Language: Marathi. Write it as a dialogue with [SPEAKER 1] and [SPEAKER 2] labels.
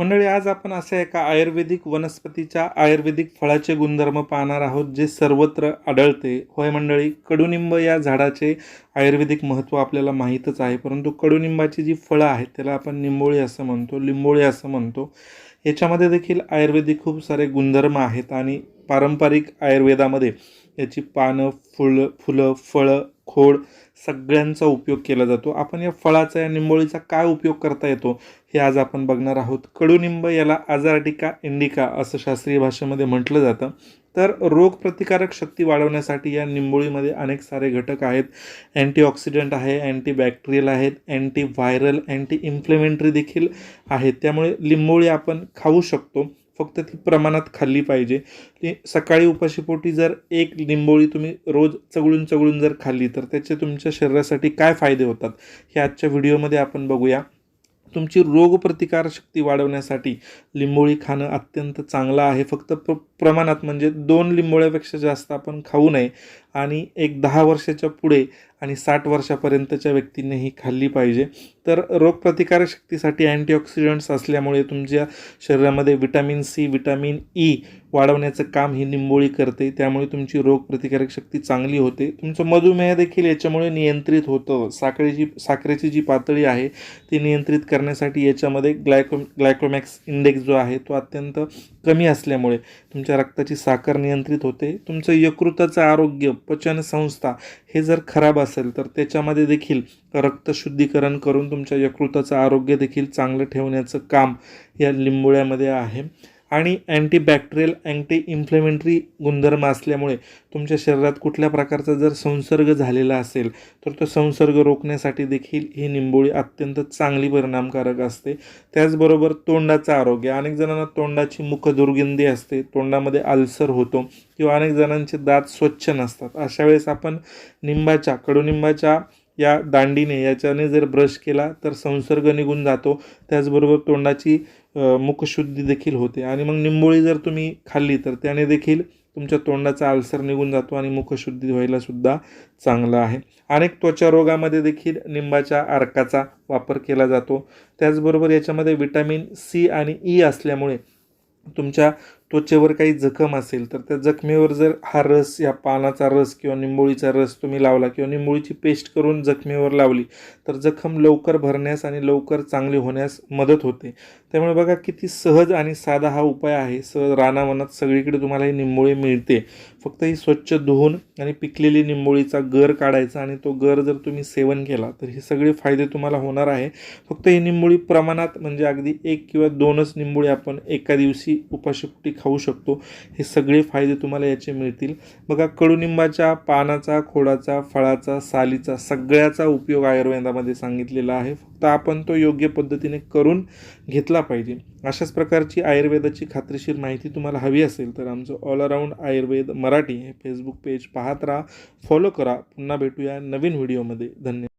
[SPEAKER 1] मंडळी आज आपण अशा एका आयुर्वेदिक वनस्पतीच्या आयुर्वेदिक फळाचे गुणधर्म पाहणार आहोत जे सर्वत्र आढळते. होय मंडळी कडुनिंब या झाडाचे आयुर्वेदिक महत्त्व आपल्याला माहीतच आहे परंतु कडुनिंबाची जी फळं आहेत त्याला आपण निंबोळी असं म्हणतो लिंबोळी असं म्हणतो. याच्यामध्ये देखील आयुर्वेदिक खूप सारे गुणधर्म आहेत आणि पारंपरिक आयुर्वेदामध्ये याची पानं फुलं फुलं फळं खोड सगळ्यांचा उपयोग केला जातो. आपण या फळाचा या निंबोळीचा काय उपयोग करता येतो हे आज आपण बघणार आहोत. कडुनिंब याला आजारटिका इंडिका असं शास्त्रीय भाषेमध्ये म्हटलं जातं. तर रोगप्रतिकारक शक्ती वाढवण्यासाठी या निंबोळीमध्ये अनेक सारे घटक आहेत. अँटीऑक्सिडंट आहे अँटीबॅक्टेरियल आहेत अँटी व्हायरल अँटी इन्फ्लेमेंटरी देखील आहेत. त्यामुळे लिंबोळी आपण खाऊ शकतो. फक्त ती प्रमाणात खाल्ली पाहिजे. की सकाळी उपाशीपोटी जर एक लिंबोळी तुम्ही रोज चगळून चगळून जर खाल्ली तर त्याचे तुमच्या शरीरासाठी काय फायदे होतात? हे आजच्या व्हिडिओमध्ये आपण बघूया. तुमची रोगप्रतिकार शक्ती वाढवण्यासाठी लिंबोळी खाणं अत्यंत चांगलं आहे. फक्त प्र प्रमाणात म्हणजे दोन लिंबोळ्यापेक्षा जास्त आपण खाऊ नये. आणि एक दहा वर्षाच्या पुढे आणि साठ वर्षापर्यंतच्या व्यक्तींनी ही खाल्ली पाहिजे. तर रोगप्रतिकारक शक्तीसाठी अँटीऑक्सिडंट्स असल्यामुळे तुमच्या शरीरामध्ये विटॅमिन सी विटॅमिन ई वाढवण्याचं काम ही निंबोळी करते. त्यामुळे तुमची रोगप्रतिकारक शक्ती चांगली होते. तुमचं मधुमेह देखील याच्यामुळे नियंत्रित होतं. साखरेची साखरेची जी पातळी आहे ती नियंत्रित करण्यासाठी याच्यामध्ये ग्लायको ग्लायकोमॅक्स इंडेक्स जो आहे तो अत्यंत कमी असल्यामुळे तुमच्या रक्ताची साखर नियंत्रित होते. तुमचं यकृताचं आरोग्य पचनसंस्था हे जर खराब असेल तर त्याच्यामध्ये देखील रक्त शुद्धीकरण करून तुमच्या यकृताचं आरोग्य देखील चांगलं ठेवण्याचं काम या लिंबोळ्यामध्ये आहे. आणि अँटीबॅक्टेरियल अँटी इन्फ्लेमेंटरी गुणधर्म असल्यामुळे तुमच्या शरीरात कुठल्या प्रकारचा जर संसर्ग झालेला असेल तर तो संसर्ग रोखण्यासाठी देखील ही निंबोळी अत्यंत चांगली परिणामकारक असते. त्याचबरोबर तोंडाचं आरोग्य. अनेक जणांना तोंडाची मुख दुर्गंधी असते तोंडामध्ये अल्सर होतो किंवा अनेक जणांचे दात स्वच्छ नसतात. अशा वेळेस आपण निंबाच्या कडुनिंबाच्या या दांडीने याच्याने जर ब्रश केला तर संसर्ग निघून जातो. त्याचबरोबर तोंडाची मुखशुद्धी देखील होते. आणि मग निंबोळी जर तुम्ही खाल्ली तर त्याने देखील तुमच्या तोंडाचा आल्सर निघून जातो आणि मुखशुद्धी व्हायला सुद्धा आहे. अनेक त्वचा रोगामध्ये देखील निंबाच्या अर्काचा वापर केला जातो. त्याचबरोबर याच्यामध्ये विटॅमिन सी आणि ई असल्यामुळे तुमच्या त्वचेवर काही जखम असेल तर त्या जखमेवर जर हा रस या पानाचा रस किंवा निंबोळीचा रस तुम्ही लावला किंवा निंबोळीची पेस्ट करून जखमेवर लावली तर जखम लवकर भरण्यास आणि लवकर चांगली होण्यास मदत होते. त्यामुळे बघा किती सहज आणि साधा हा उपाय आहे. सहज रानावनात सगळीकडे तुम्हाला ही निंबोळी मिळते. फक्त ही स्वच्छ धुवून आणि पिकलेली निंबोळीचा गर काढायचा आणि तो गर जर तुम्ही सेवन केला तर हे सगळे फायदे तुम्हाला होणार आहे. फक्त ही निंबोळी प्रमाणात म्हणजे अगदी एक किंवा दोनच निंबोळी आपण एका दिवशी उपाशीपोटी खाऊ शकतो. हे सगळे फायदे तुम्हाला याचे मिळतील. बघा कडुनिंबाच्या पानाचा खोडाचा फळाचा सालीचा सगळ्याचा उपयोग आयुर्वेदामध्ये सांगितलेला आहे. फक्त आपण तो योग्य पद्धतीने करून घेतला पाहिजे. अशाच प्रकारची आयुर्वेदाची खात्रीशीर माहिती तुम्हाला हवी असेल तर आमचं ऑल अराऊंड आयुर्वेद मराठी हे फेसबुक पेज पाहत राहा. फॉलो करा. पुन्हा भेटूया नवीन व्हिडिओमध्ये धन्यवाद.